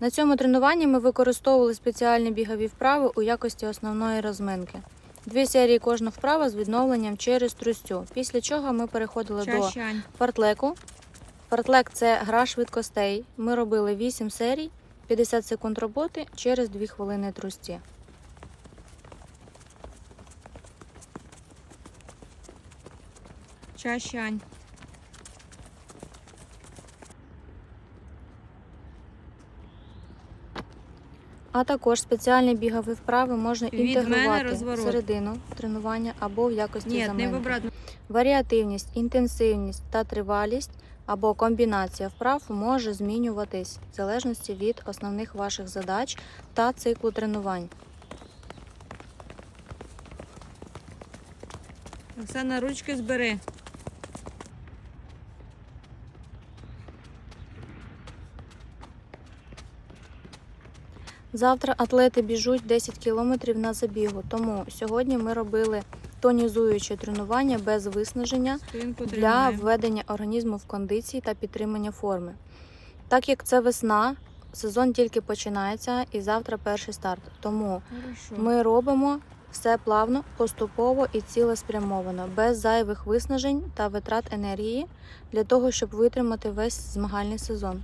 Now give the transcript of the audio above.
На цьому тренуванні ми використовували спеціальні бігові вправи у якості основної розминки. Дві серії кожна вправа з відновленням через трустю. Після чого ми переходили до фартлеку. Фартлек це гра швидкостей. Ми робили 8 серій, 50 секунд роботи через 2 хвилини трусті. Чащань. А також спеціальні бігові вправи можна Від інтегрувати розворот. всередину тренування або в якості Ні, заминки. Варіативність, інтенсивність та тривалість або комбінація вправ може змінюватись в залежності від основних ваших задач та циклу тренувань. Оксана, ручки збери. Завтра атлети біжуть 10 кілометрів на забігу, тому сьогодні ми робили тонізуюче тренування без виснаження для введення організму в кондиції та підтримання форми. Так як це весна, сезон тільки починається і завтра перший старт. Тому Хорошо. ми робимо все плавно, поступово і цілеспрямовано, без зайвих виснажень та витрат енергії для того, щоб витримати весь змагальний сезон.